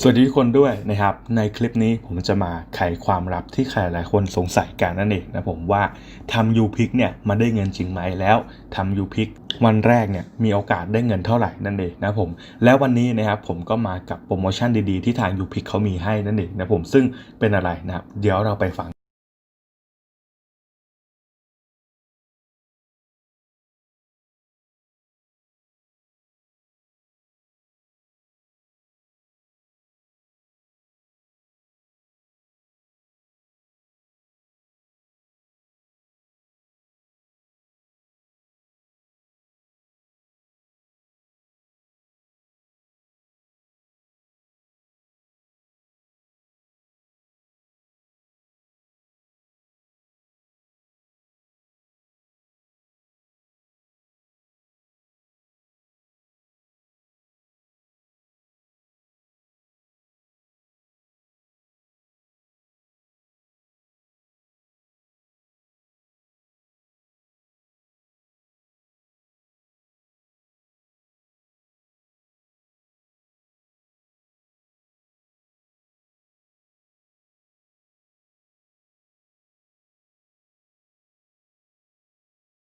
สวัสดีทุกคนด้วยนะครับ ในคลิปนี้ผมจะมาไขความลับที่ใครหลายคนสงสัยกันนั่นเองนะผมว่าทำยูพิกเนี่ยมันได้เงินจริงไหมแล้วทำยูพิกวันแรกเนี่ยมีโอกาสได้เงินเท่าไหร่นั่นเองนะผมแล้ววันนี้นะครับผมก็มากับโปรโมชั่นดีๆที่ทางยูพิกเขามีให้นั่นเองนะผมซึ่งเป็นอะไรนะครับเดี๋ยวเราไปฟัง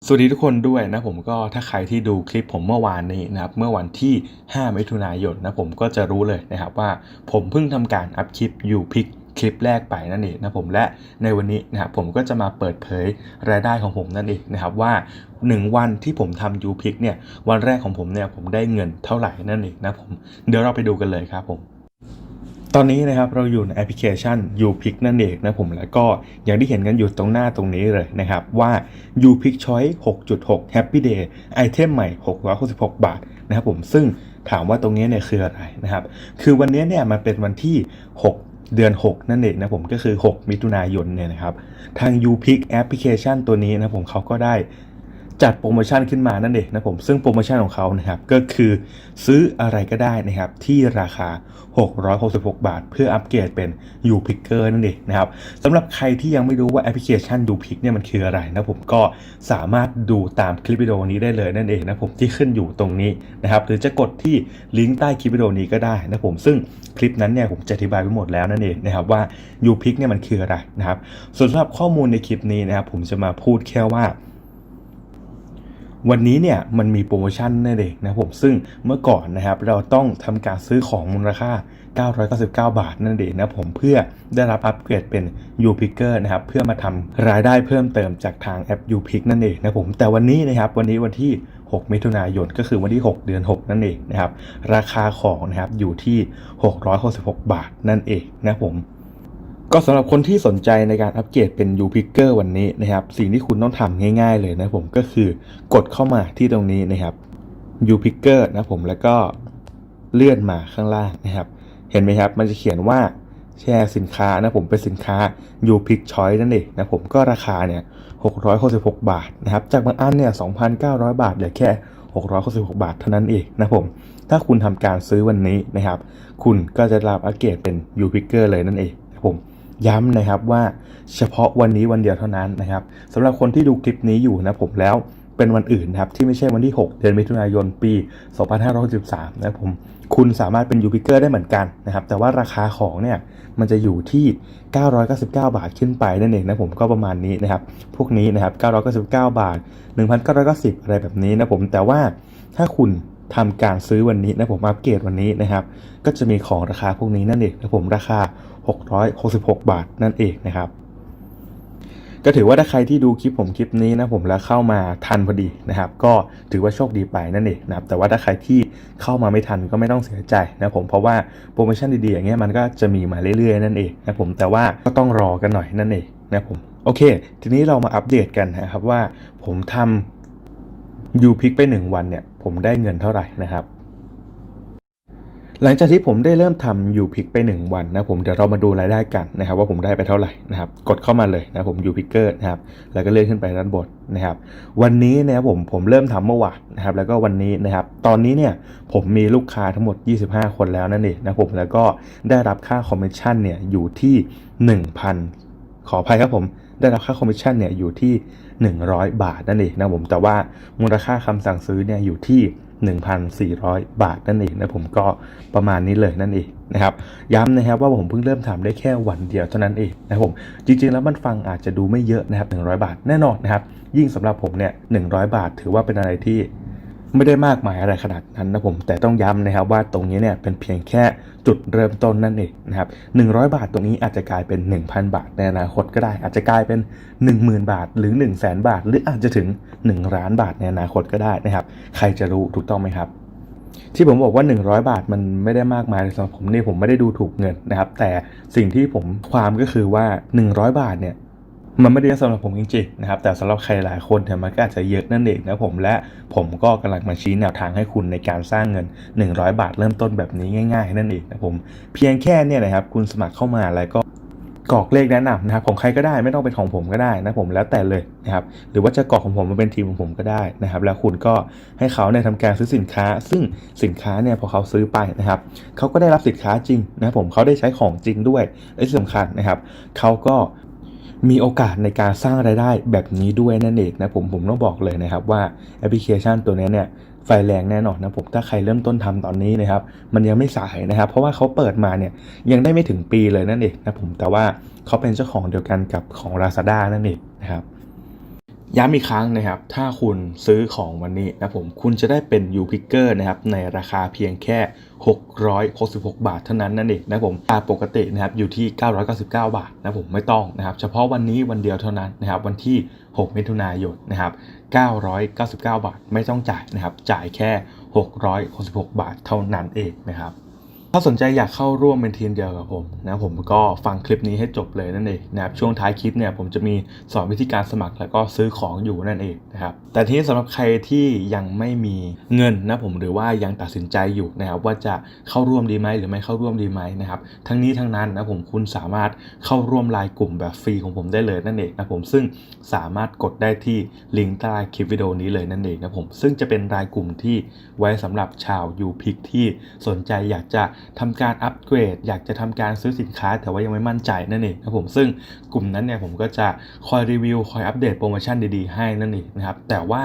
สวัสดีทุกคนด้วยนะผมก็ถ้าใครที่ดูคลิปผมเมื่อวานนี้นะครับเมื่อวันที่ 5 มิถุนายนนะผมก็จะรู้เลยนะครับว่าผมเพิ่งทำการอัพคลิปยูพิกคลิปแรกไปนั่นเองนะผมและในวันนี้นะครับผมก็จะมาเปิดเผยรายได้ของผมนั่นเองนะครับว่า 1 วันที่ผมทำยูพิกเนี่ยวันแรกของผมเนี่ยผมได้เงินเท่าไหร่นั่นเองนะผมเดี๋ยวเราไปดูกันเลยครับผม ตอนนี้นะครับเราอยู่ในแอปพลิเคชัน u p i c นั่นเองนะผมแล้วก็อย่างที่เห็นกันอยู่ตรงหน้าตรงนี้เลยนะครับ ว่า u p i c Choice 6.6 Happy Day ไอเทมใหม่ 666 บาทนะครับผมซึ่งถามว่าตรงนี้เนี่ยคืออะไรนะครับ คือวันนี้เนี่ยมันเป็นวันที่ 6เดือน 6 นั่นเองนะผมก็คือ 6 มิถุนายนเนี่ยนะครับ ทาง u p i c แอปพลิเคชันตัวนี้นะผมเขาก็ได้ จัดโปรโมชั่นขึ้นมานั่นเองนะผมซึ่งโปรโมชั่นของเขานะครับก็คือซื้ออะไรก็ได้นะครับที่ราคา 666 บาท เพื่ออัปเกรดเป็น u p i c k e r นั่นเองนะครับสำหรับใครที่ยังไม่รู้ว่าแอปพลิเคชัน u p i c เนี่ยมันคืออะไรนะผมก็สามารถดูตามคลิปวิดีโอนี้ได้เลยนั่นเองนะผมที่ขึ้นอยู่ตรงนี้นะครับหรือจะกดที่ลิงก์ใต้คลิปวิดีโอนี้ก็ได้นะผมซึ่งคลิปนั้นเนี่ยผมจะอธิบายไปหมดแล้วนั่นเองนะครับว่า u p i c เนี่ยมันคืออะไรนะครับส่วนสำหรับข้อมูลในคลิปนี้นะครับผมจะมาพูดแค่ว่า วันนี้เนี่ยมันมีโปรโมชั่นนั่นเองนะผมซึ่งเมื่อก่อนนะครับเราต้องทำการซื้อของมูลค่า 999 บาทนั่นเองนะผมเพื่อได้รับอัปเกรดเป็น u p i c k e r นะครับเพื่อมาทำรายได้เพิ่มเติมจากทางแอป u p i c นั่นเองนะผมแต่วันนี้นะครับวันนี้วันที่ 6 มิถุนายนก็คือวันที่ 6 เดือน 6 นั่นเองนะครับราคาของนะครับอยู่ที่ 666 บาทนั่นเองนะผม ก็สำหรับคนที่สนใจในการอัปเกรดเป็น u p i c k e r วันนี้นะครับ สิ่งที่คุณต้องทำง่ายๆเลยนะผมก็คือกดเข้ามาที่ตรงนี้นะครับ u p i c k e r นะผมแล้วก็เลื่อนมาข้างล่างนะครับ เห็นไหมครับ มันจะเขียนว่าแชร์สินค้านะผมเป็นสินค้า u p i c Choice นั่นเองนะผมก็ราคาเนี่ย666 บาทนะครับ จากบางอันเนี่ย 2,900 บาทเหลือแค่ 666 บาทเท่านั้นเองนะผม ถ้าคุณทำการซื้อวันนี้นะครับ คุณก็จะรับอัปเกรดเป็น u p i c k e r เลยนั่นเองนะผม ย้ำนะครับว่าเฉพาะวันนี้วันเดียวเท่านั้นนะครับสำหรับคนที่ดูคลิปนี้อยู่นะผมแล้วเป็นวันอื่นนะครับที่ไม่ใช่วันที่ 6 เดือนมิถุนายนปี 2563นะครับผมคุณสามารถเป็นยูพิเกอร์ได้เหมือนกันนะครับแต่ว่าราคาของเนี่ยมันจะอยู่ที่ 999 บาทขึ้นไปนั่นเองนะผมก็ประมาณนี้นะครับพวกนี้นะครับ 999 บาท 1,990 อะไรแบบนี้นะผมแต่ว่าถ้าคุณทำการซื้อวันนี้นะผมอัปเกรดวันนี้นะครับก็จะมีของราคาพวกนี้นั่นเองนะผมราคา 666 บาทนั่นเองนะครับ ก็ถือว่าถ้าใครที่ดูคลิปผมคลิปนี้นะผมแล้วเข้ามาทันพอดีนะครับ ก็ถือว่าโชคดีไปนั่นเองนะครับแต่ว่าถ้าใครที่เข้ามาไม่ทันก็ไม่ต้องเสียใจนะผมเพราะว่าโปรโมชั่นดีๆอย่างเงี้ยมันก็จะมีมาเรื่อยๆนั่นเองนะผมแต่ว่าก็ต้องรอกันหน่อยนั่นเองนะผมโอเค ทีนี้เรามาอัปเดตกันนะครับว่าผมทำยูพิกไป 1 วันเนี่ยผมได้เงินเท่าไหร่นะครับ หลังจากที่ผมได้เริ่มทำยูพิกไป 1 วันนะผมเดี๋ยวเรามาดูรายได้กันนะครับว่าผมได้ไปเท่าไหร่นะครับกดเข้ามาเลยนะผมยูพิกเกอร์นะครับแล้วก็เลื่อนขึ้นไปด้านบนนะครับวันนี้นะผมผมเริ่มทำเมื่อวานนะครับแล้วก็วันนี้นะครับตอนนี้เนี่ยผมมีลูกค้าทั้งหมด 25 คนแล้วนั่นเองนะผมแล้วก็ได้รับค่าคอมมิชชั่นเนี่ยอยู่ที่ 1,000 ขออภัยครับผมได้รับค่าคอมมิชชั่นเนี่ยอยู่ที่ 100 บาทนั่นเองนะผมแต่ว่ามูลค่าคำสั่งซื้อเนี่ยอยู่ที่ 1,400 บาทนั่นเองนะผมก็ประมาณนี้เลยนั่นเองนะครับย้ำนะครับว่าผมเพิ่งเริ่มทำได้แค่วันเดียวเท่านั้นเองนะผมจริงๆแล้วมันฟังอาจจะดูไม่เยอะนะครับ100 บาทแน่นอนนะครับยิ่งสำหรับผมเนี่ย100 บาท ถือว่าเป็นอะไรที่ ไม่ได้มากมายอะไรขนาดนั้นนะผมแต่ต้องย้ำนะครับว่าตรงนี้เนี่ยเป็นเพียงแค่จุดเริ่มต้นนั่นเองนะครับ100 บาทตรงนี้อาจจะกลายเป็น 1,000 บาทในอนาคตก็ได้ อาจจะกลายเป็น 10,000 บาท หรือ 1 0 0 0 0แบาท หรืออาจจะถึง 1 ล้านบาทในอนาคตก็ได้นะครับใครจะรู้ถูกต้องไหมครับที่ผมบอกว่า 100 บาทมันไม่ได้มากมายสำหรับผมนี่ผมไม่ได้ดูถูกเงินนะครับ แต่สิ่งที่ผมความก็คือว่า 100 บาทเนี่ย มันไม่ได้เยอะสำหรับผมจริงๆนะครับแต่สำหรับใครหลายคนเนี่ยมันก็อาจจะเยอะนั่นเองนะผมและผมก็กำลังมาชี้แนวทางให้คุณในการสร้างเงิน 100 บาทเริ่มต้นแบบนี้ง่ายๆ นั่นเองนะผมเพียงแค่เนี่ยนะครับคุณสมัครเข้ามาแล้วก็กรอกเลขแนะนำนะครับของใครก็ได้ไม่ต้องเป็นของผมก็ได้นะผมแล้วแต่เลยนะครับหรือว่าจะกรอกของผมมาเป็นทีมของผมก็ได้นะครับ แล้วคุณก็ให้เขาเนี่ยทำการซื้อสินค้า ซึ่งสินค้าเนี่ยพอเขาซื้อไปนะครับเขาก็ได้รับสินค้าจริงนะผมเขาได้ใช้ของจริงด้วยและที่สำคัญนะครับเขาก็ มีโอกาสในการสร้างรายได้แบบนี้ด้วยนั่นเองนะผมผมต้องบอกเลยนะครับว่าแอปพลิเคชันตัวนี้เนี่ยไฟแรงแน่นอนนะผมถ้าใครเริ่มต้นทำตอนนี้นะครับมันยังไม่สายนะครับ เพราะว่าเขาเปิดมาเนี่ยยังได้ไม่ถึงปีเลยนั่นเองนะผมแต่ว่าเขาเป็นเจ้าของเดียวกันกับของ Lazada นั่นเองนะครับ ย้ำอีกครั้งนะครับ ถ้าคุณซื้อของวันนี้นะผม คุณจะได้เป็น u p i c k e r นะครับ ในราคาเพียงแค่ 666 บาทเท่านั้นนั่นเองนะผมราคาปกตินะครับอยู่ที่ 999 บาทนะผมไม่ต้องนะครับ เฉพาะวันนี้วันเดียวเท่านั้นนะครับ วันที่ 6 มิถุนายนนะครับ 999 บาทไม่ต้องจ่ายนะครับ จ่ายแค่ 666 บาทเท่านั้นเองนะครับ ถ้าสนใจอยากเข้าร่วมเป็นทีมเดียวกับผมนะผมก็ฟังคลิปนี้ให้จบเลยนั่นเองนะครับช่วงท้ายคลิปเนี่ยผมจะมีสอนวิธีการสมัครแล้วก็ซื้อของอยู่นั่นเองนะครับแต่ทีนี้สำหรับใครที่ยังไม่มีเงินนะผมหรือว่ายังตัดสินใจอยู่นะครับว่าจะเข้าร่วมดีไหมหรือไม่เข้าร่วมดีไหมนะครับทั้งนี้ทั้งนั้นนะผมคุณสามารถเข้าร่วมไลน์กลุ่มแบบฟรีของผมได้เลยนั่นเองนะผมซึ่งสามารถกดได้ที่ลิงก์ใต้คลิปวิดีโอนี้เลยนั่นเองนะผมซึ่งจะเป็นรายกลุ่มที่ไว้สำหรับชาวยูพิกที่สนใจอยากจะทำการอัปเกรด อยากจะทำการซื้อสินค้า แต่ว่ายังไม่มั่นใจนั่นเองนะครับผมซึ่งกลุ่มนั้นเนี่ยผมก็จะคอยรีวิวคอยอัปเดตโปรโมชั่นดีๆให้นั่นเองนะครับแต่ว่า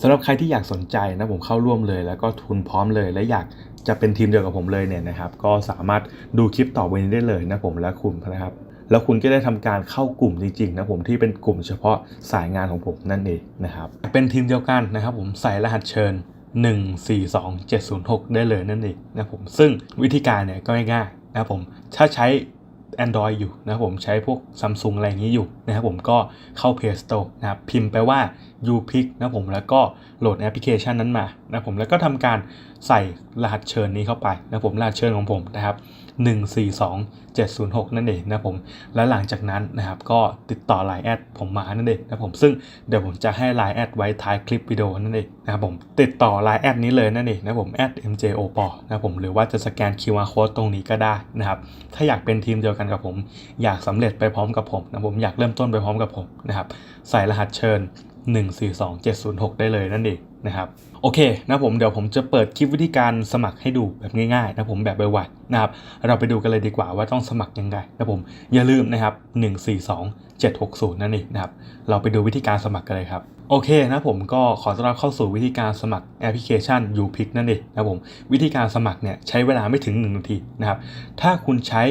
สำหรับใครที่อยากสนใจนะผมเข้าร่วมเลย แล้วก็ทุนพร้อมเลยและอยากจะเป็นทีมเดียวกับผมเลยเนี่ยนะครับก็สามารถดูคลิปต่อไปนี้ได้เลยนะผมและคุณนะครับแล้วคุณก็ได้ทำการเข้ากลุ่มจริงๆนะผมที่เป็นกลุ่มเฉพาะสายงานของผมนั่นเองนะครับเป็นทีมเดียวกันนะครับผมใส่รหัสเชิญ 142706 ได้เลยนั่นเองนะผมซึ่งวิธีการเนี่ยก็ง่ายๆนะผมถ้าใช้ Android อยู่นะผมใช้พวก Samsung อะไรอย่างนี้อยู่นะครับผมก็เข้า Play Store นะครับพิมพ์ไปว่า UPick นะผมแล้วก็โหลดแอปพลิเคชันนั้นมานะผมแล้วก็ทำการใส่รหัสเชิญนี้เข้าไปนะผมรหัสเชิญของผมนะครับ 142706 นั่นเองนะผม และหลังจากนั้นนะครับก็ติดต่อไลน์แอดผมมานั่นเองนะผมซึ่งเดี๋ยวผมจะให้ไลน์แอดไว้ท้ายคลิปวิดีโอนั่นเองนะครับผมติดต่อไลน์แอดนี้เลยนั่นเองนะผมแอด mjop นะผมหรือว่าจะสแกน QR code ตรงนี้ก็ได้นะครับถ้าอยากเป็นทีมเดียวกันกับผม อยากสำเร็จไปพร้อมกับผมนะผมอยากเริ่มต้นไปพร้อมกับผมนะครับใส่รหัสเชิญ 142706 ได้เลยนั่นเองนะครับ โอเคนะผมเดี๋ยวผมจะเปิดคลิปวิธีการสมัครให้ดูแบบง่ายๆนะผมแบบไวๆนะครับเราไปดูกันเลยดีกว่าว่าต้องสมัครยังไงนะผมอย่าลืมนะครับ 142760 นั่นเองนะครับเราไปดูวิธีการสมัครกันเลยครับโอเคนะผมก็ขอต้อนรับเข้าสู่วิธีการสมัครแอปพลิเคชัน u p i c นั่นเองนะผมวิธีการสมัครเนี่ยใช้เวลาไม่ถึง 1 นาทีนะครับถ้าคุณใช้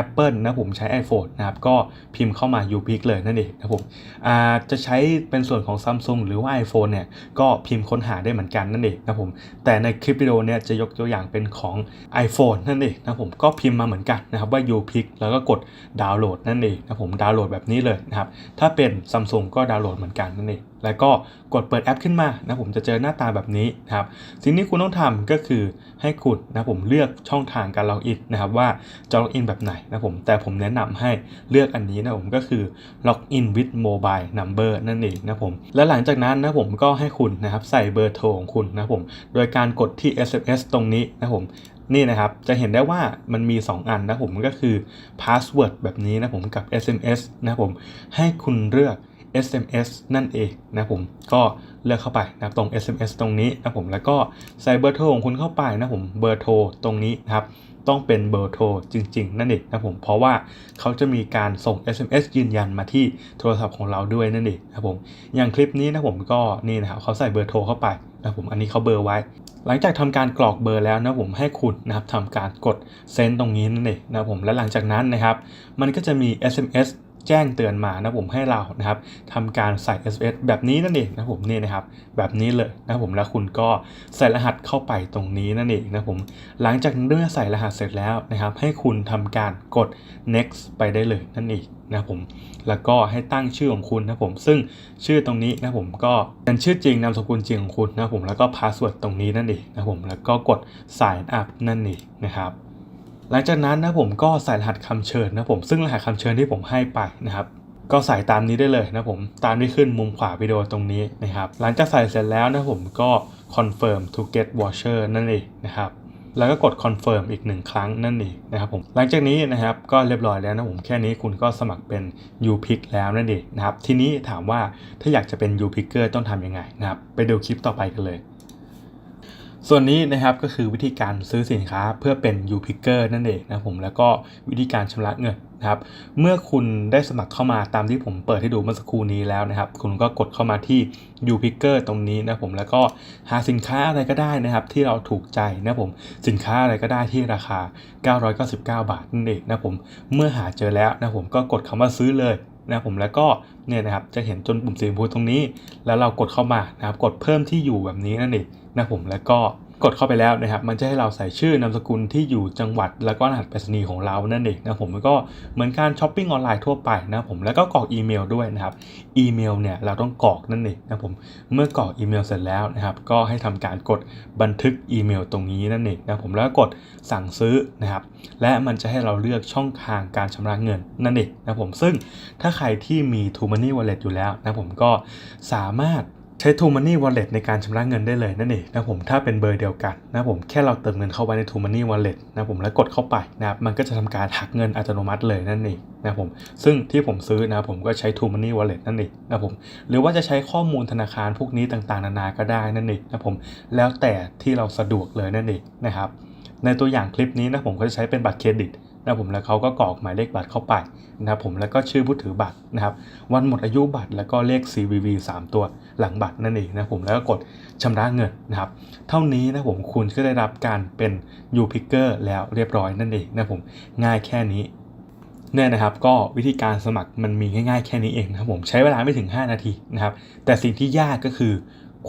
Apple นะผมใช้ iPhone นะครับก็พิมพ์เข้ามา UPick เลยนั่นเองนะผมอาจะใช้เป็นส่วนของ Samsung หรือว่า iPhone เนี่ยก็พิมพ์ค้นหาได้เหมือนกันนั่นเองนะผมแต่ในคลิปวิดีโอเนี่ยจะยกตัวอย่างเป็นของ iPhone นั่นเองนะผมก็พิมพ์มาเหมือนกันนะครับว่า UPick แล้วก็กดดาวน์โหลดนั่นเองนะผมดาวน์โหลดแบบนี้เลยนะครับถ้าเป็น Samsung ก็ดาวน์โหลดเหมือนกันนั่นเอง แล้วก็กดเปิดแอปขึ้นมานะผมจะเจอหน้าตาแบบนี้นะครับสิ่งที่คุณต้องทำก็คือให้คุณนะผมเลือกช่องทางการล็อกอินนะครับว่าจะล็อกอินแบบไหนนะผมแต่ผมแนะนำให้เลือกอันนี้นะผมก็คือ log in with mobile number นั่นเองนะผมและหลังจากนั้นนะผมก็ให้คุณนะครับใส่เบอร์โทรของคุณนะผมโดยการกดที่ SMS ตรงนี้นะผมนี่นะครับ จะเห็นได้ว่ามันมี 2 อันนะผมก็คือ password แบบนี้นะผมกับ SMS นะผมให้คุณเลือก SMS นั่นเองนะผมก็เลือกเข้าไปนะครับตรง SMS ตรงนี้นะผมแล้วก็ใส่เบอร์โทรของคุณเข้าไปนะผมเบอร์โทรตรงนี้นะครับต้องเป็นเบอร์โทรจริง ๆ นั่นเองนะผมเพราะว่าเขาจะมีการส่ง SMS ยืนยันมาที่โทรศัพท์ของเราด้วยนั่นเองนะผมอย่างคลิปนี้นะผมก็นี่นะครับเขาใส่เบอร์โทรเข้าไปนะผมอันนี้เขาเบอร์ไว้ หลังจากทำการกรอกเบอร์แล้วนะผมให้คุณนะครับทำการกดเซ็นตรงนี้นั่นเองนะผมและหลังจากนั้นนะครับ มันก็จะมี SMS แจ้งเตือนมานะผมให้เรานะครับทำการใส่ SMS แบบนี้นั่นเองนะผมนี่นะครับแบบนี้เลยนะผมแล้วคุณก็ใส่รหัสเข้าไปตรงนี้นั่นเองนะผมหลังจากเมื่อใส่รหัสเสร็จแล้วนะครับ ให้คุณทำการกด next ไปได้เลยนั่นเองนะผมแล้วก็ให้ตั้งชื่อของคุณนะผมซึ่งชื่อตรงนี้นะผมก็เป็นชื่อจริงนามสกุลจริงของคุณนะผมแล้วก็พาสเวิร์ดตรงนี้นั่นเองนะผมแล้วก็กด sign up นั่นเองนะครับ หลังจากนั้นนะผมก็ใส่รหัสคำเชิญนะผมซึ่งรหัสคำเชิญที่ผมให้ไปนะครับก็ใส่ตามนี้ได้เลยนะผมตามที่ขึ้นมุมขวาวิดีโอตรงนี้นะครับหลังจากใส่เสร็จแล้วนะผมก็ confirm to get voucher นั่นเองนะครับแล้วก็กด confirm อีกหนึ่งครั้งนั่นเองนะครับผมหลังจากนี้นะครับก็เรียบร้อยแล้วนะผมแค่นี้คุณก็สมัครเป็น u p i c แล้วนั่นเองนะครับทีนี้ถามว่าถ้าอยากจะเป็น u p i c k e r ต้องทำยังไงนะครับไปดูคลิปต่อไปกันเลย ส่วนนี้นะครับก็คือวิธีการซื้อสินค้าเพื่อเป็น u p i c k e r นั่นเองนะผมแล้วก็วิธีการชำระเงินนะครับเมื่อคุณได้สมัครเข้ามาตามที่ผมเปิดให้ดูเมื่อสักครู่นี้แล้วนะครับ คุณก็กดเข้ามาที่ u p i c k e r ตรงนี้นะผมแล้วก็หาสินค้าอะไรก็ได้นะครับ ที่เราถูกใจนะผมสินค้าอะไรก็ได้ที่ราคา 999 บาทนั่นเองนะผมเมื่อหาเจอแล้วนะผมก็กดคำว่าซื้อเลย นะผมแล้วก็เนี่ยนะครับจะเห็นจนปุ่มสีชมพูตรงนี้ แล้วเรากดเข้ามานะครับกดเพิ่มที่อยู่แบบนี้นั่นเองนะผมแล้วก็ กดเข้าไปแล้วนะครับ มันจะให้เราใส่ชื่อนามสกุลที่อยู่จังหวัด แล้วก็รหัสไปรษณีย์ของเรานั่นเองนะผมแล้วก็เหมือนการช้อปปิ้งออนไลน์ทั่วไปนะผมแล้วก็กรอกอีเมลด้วยนะครับอีเมลเนี่ยเราต้องกรอกนั่นเองนะผมเมื่อกรอกอีเมลเสร็จแล้วนะครับ ก็ให้ทำการกดบันทึกอีเมลตรงนี้นั่นเองนะผมแล้วก็กดสั่งซื้อนะครับ และมันจะให้เราเลือกช่องทางการชำระเงินนั่นเองนะผมซึ่งถ้าใครที่มี t ู m o n e y Wallet อยู่แล้วนะผมก็สามารถ ใช้ t ู m o n e y Wallet ในการชำระเงินได้เลยนั่นเองนะผมถ้าเป็นเบอร์เดียวกันนะผมแค่เราเติมเงินเข้าไปใน t ู m o n e y Wallet นะผมแล้วกดเข้าไปนะครับมันก็จะทำการหักเงินอัตโนมัติเลยนั่นเองนะผมซึ่งที่ผมซื้อนะผมก็ใช้ t ู m o n e y Wallet นั่นเองนะผมหรือว่าจะใช้ข้อมูลธนาคารพวกนี้ต่างๆ นานาก็ได้นั่นเองนะผมแล้วแต่ที่เราสะดวกเลยนั่นเองนะครับ ในตัวอย่างคลิปนี้นะผมก็จะใช้เป็นบัตรเครดิตนะผมแล้วเขาก็กรอกหมายเลขบัตรเข้าไปนะครับผมแล้วก็ชื่อผู้ถือบัตรนะครับ วันหมดอายุบัตรแล้วก็เลข CVV 3 ตัวหลังบัตรนั่นเองนะผมแล้วก็กดชำระเงินนะครับ เท่านี้นะผมคุณก็ได้รับการเป็น u p i c k e r แล้วเรียบร้อยนั่นเองนะผมง่ายแค่นี้เนี่ยนะครับก็วิธีการสมัครมันมีง่ายๆแค่นี้เองนะครับผมใช้เวลาไม่ถึง 5 นาทีนะครับแต่สิ่งที่ยากก็คือ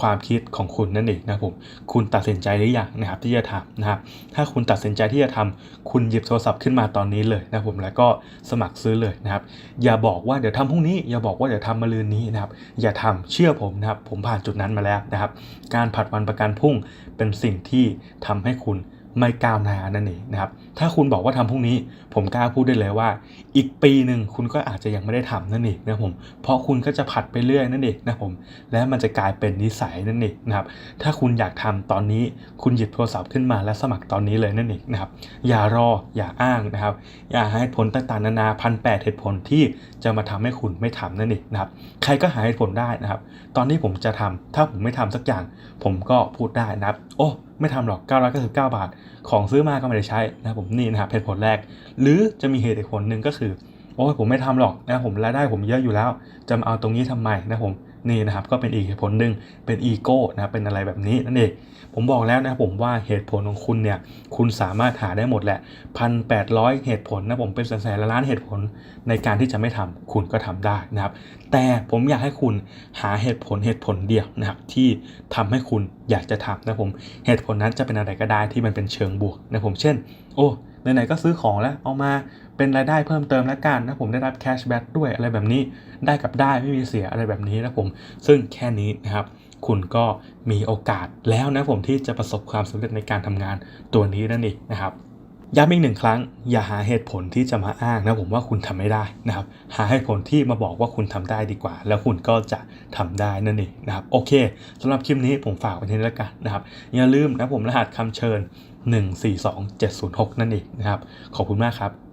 ความคิดของคุณนั่นเองนะผมคุณตัดสินใจหรือยังนะครับที่จะทำนะครับถ้าคุณตัดสินใจที่จะทำคุณหยิบโทรศัพท์ขึ้นมาตอนนี้เลยนะผมแล้วก็สมัครซื้อเลยนะครับ อย่าบอกว่าเดี๋ยวทำพรุ่งนี้อย่าบอกว่าเดี๋ยวทำมะรืนนี้นะครับ อย่าทำเชื่อผมนะครับผมผ่านจุดนั้นมาแล้วนะครับ การผัดวันประกันพรุ่งเป็นสิ่งที่ทำให้คุณไม่ก้าวหน้านั่นเองนะครับถ้าคุณบอกว่าทำพรุ่งนี้ ผมกล้าพูดได้เลยว่า อีกปีหนึ่งคุณก็อาจจะยังไม่ได้ทำนั่นเองนะผม เพราะคุณก็จะผัดไปเรื่อยนั่นเองนะผม และมันจะกลายเป็นนิสัยนั่นเองนะครับ ถ้าคุณอยากทำตอนนี้ คุณหยิบโทรศัพท์ขึ้นมาและสมัครตอนนี้เลยนั่นเองนะครับ อย่ารอ อย่าอ้างนะครับ อย่าให้ผลต่างๆนานาพันแปดเหตุผลที่จะมาทำให้คุณไม่ทำนั่นเองนะครับ ใครก็หาเหตุผลได้นะครับ ตอนที่ผมจะทำถ้าผมไม่ทำสักอย่าง ผมก็พูดได้นะครับ โอ้ ไม่ทำหรอก 999 บาท ของซื้อมาก็ไม่ได้ใช้นะผมนี่นะครับเหตุผลแรก หรือจะมีเหตุผลหนึ่งก็คือ โอ้ยผมไม่ทำหรอกนะผมรายได้ผมเยอะอยู่แล้ว จะมาเอาตรงนี้ทำไมนะผม นี่นะครับก็เป็นอีกเหตุผลหนึ่งเป็นอีโก้นะครับเป็นอะไรแบบนี้นั่นเองผมบอกแล้วนะผมว่าเหตุผลของคุณเนี่ยคุณสามารถหาได้หมดแหละพันแปดร้อยเหตุผลนะผมเป็นแสนๆล้านเหตุผลในการที่จะไม่ทำคุณก็ทำได้นะครับ แต่ผมอยากให้คุณหาเหตุผลเหตุผลเดียวนะครับที่ทำให้คุณอยากจะทำนะผมเหตุผลนั้นจะเป็นอะไรก็ได้ที่มันเป็นเชิงบวกนะผมเช่น โอ้ ไหนๆก็ซื้อของแล้วเอามาเป็นรายได้เพิ่มเติมแล้วกันนะผมได้รับแคชแบ็กด้วยอะไรแบบนี้ได้กับได้ไม่มีเสียอะไรแบบนี้นะผม ซึ่งแค่นี้นะครับ คุณก็มีโอกาสแล้วนะผมที่จะประสบความสำเร็จในการทำงานตัวนี้นั่นเองนะครับย้ำอีกหนึ่งครั้ง อย่าหาเหตุผลที่จะมาอ้างนะผมว่าคุณทำไม่ได้นะครับ หาเหตุผลที่มาบอกว่าคุณทำได้ดีกว่า แล้วคุณก็จะทำได้นั่นเองนะครับโอเคสำหรับคลิปนี้ผมฝากไว้ที่นี่แล้วกันนะครับอย่าลืมนะผมรหัสคำเชิญ 142706 นั่นเองนะครับ ขอบคุณมากครับ